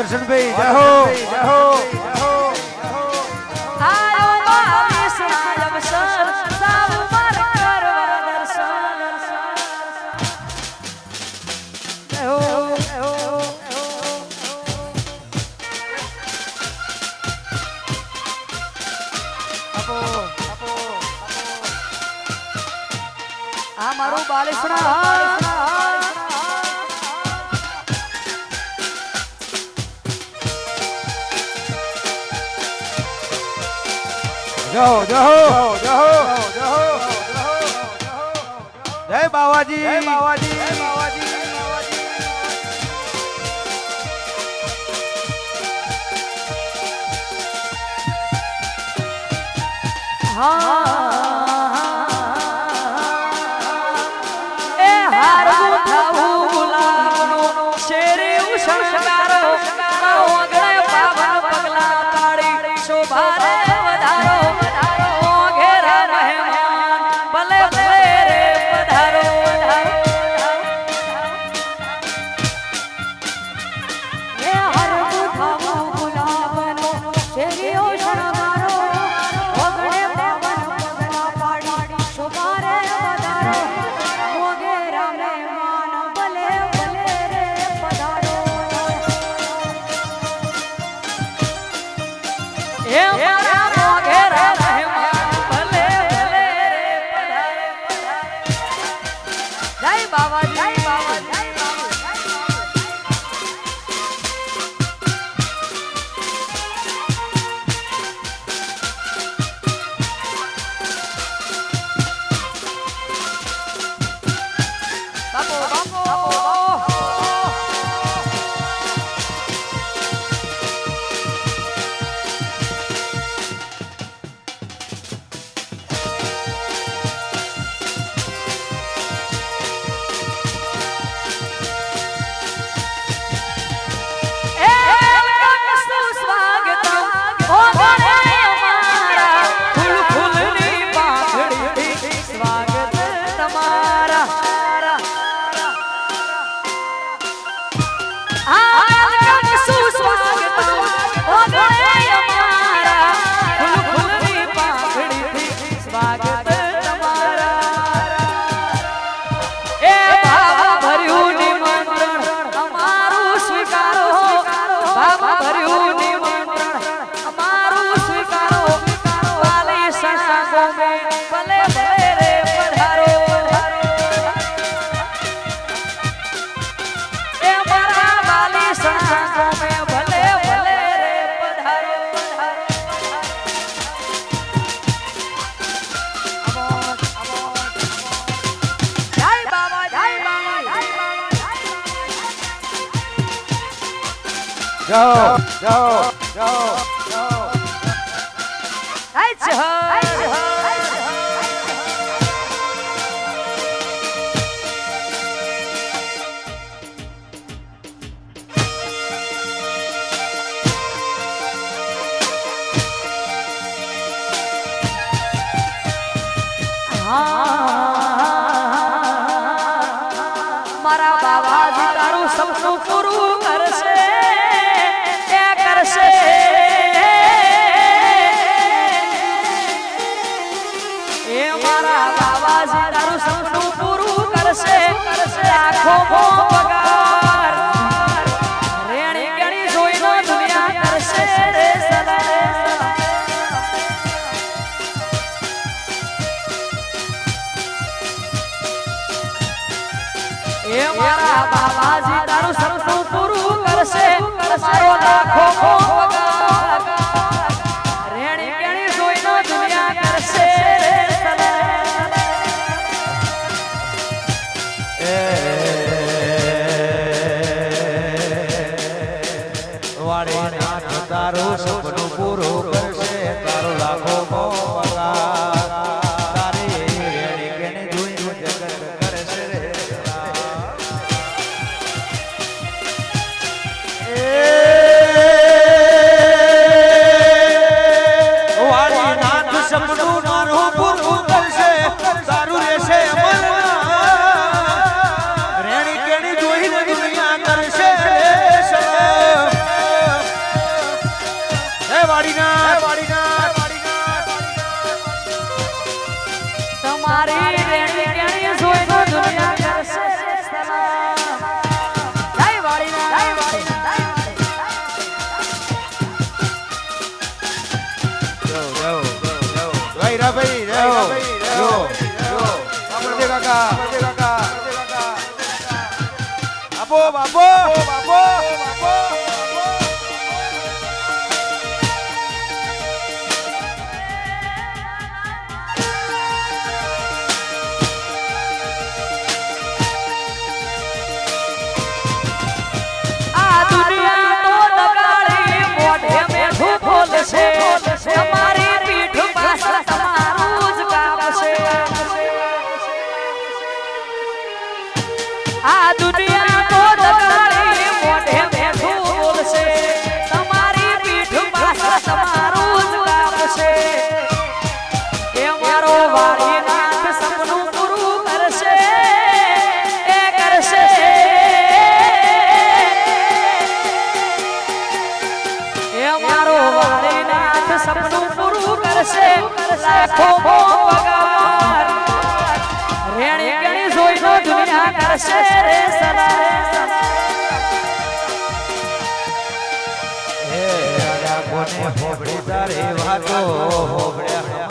દર્શનભાઈ જય હો. જય હો. જહો જહો જહો જહો જય બાવાજી. જય બાવાજી. જય બાવાજી. હા. એ મારા બાબાજી તારું સપનું પૂરું કરશે. કરશે લાખો કાકા આ દુનિયા કોને ભોબડી તારે વાતો ભોબડ્યા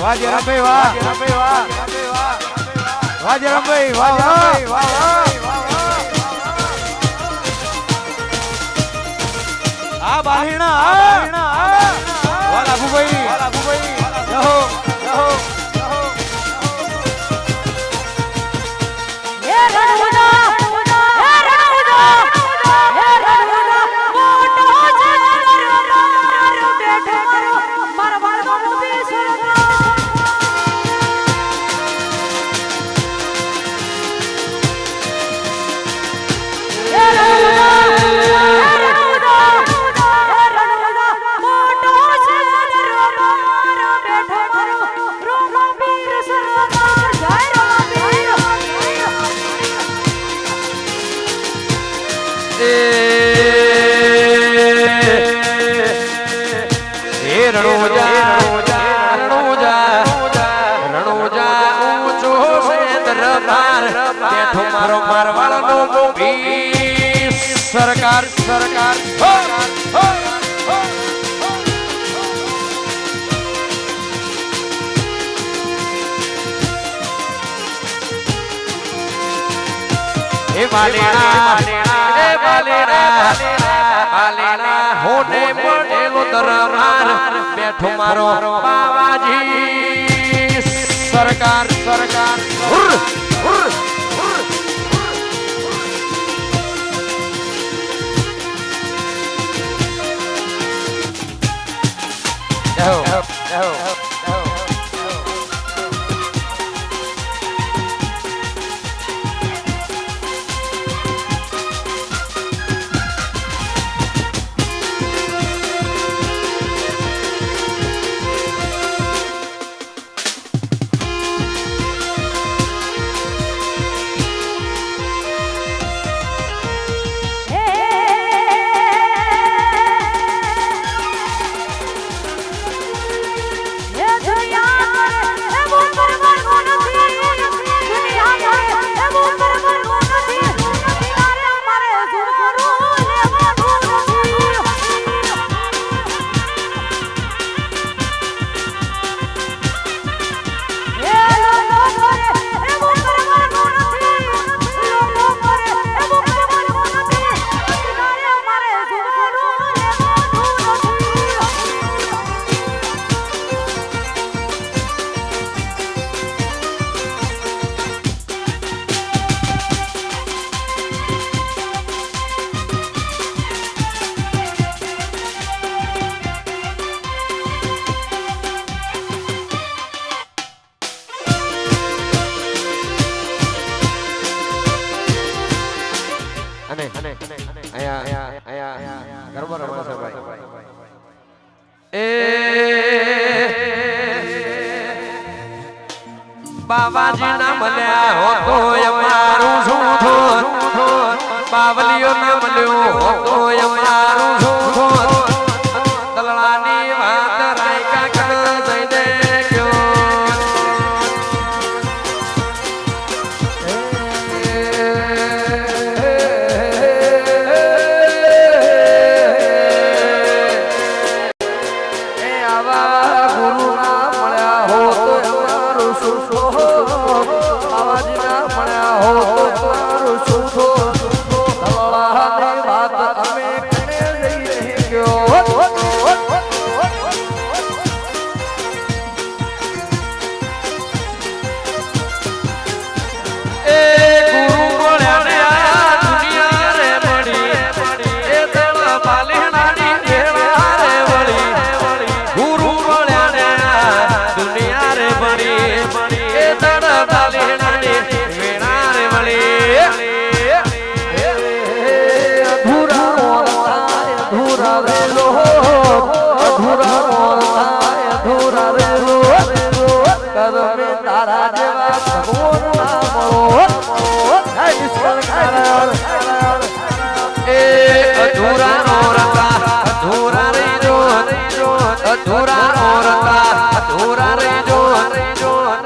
વાહ જયરામભાઈ વાહ જયરામભાઈ વાહ વાહ જયરામભાઈ વાહ આ બાહેણા આ બાહેણા વાહ લાભુભાઈ વાહ લાભુભાઈ જય હો જય મારો મારવાળનો ગોપી. સરકાર સરકાર હે વાલેણા હે વાલેણા વાલેણા, હોને પડેલો દરબાર. બેઠો મારો બાવાજી. સરકાર સરકાર no, no, no. અધૂરા ઓરતા અધૂરા રેજો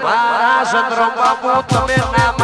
મારા સંતરો બાપુ તમે નામ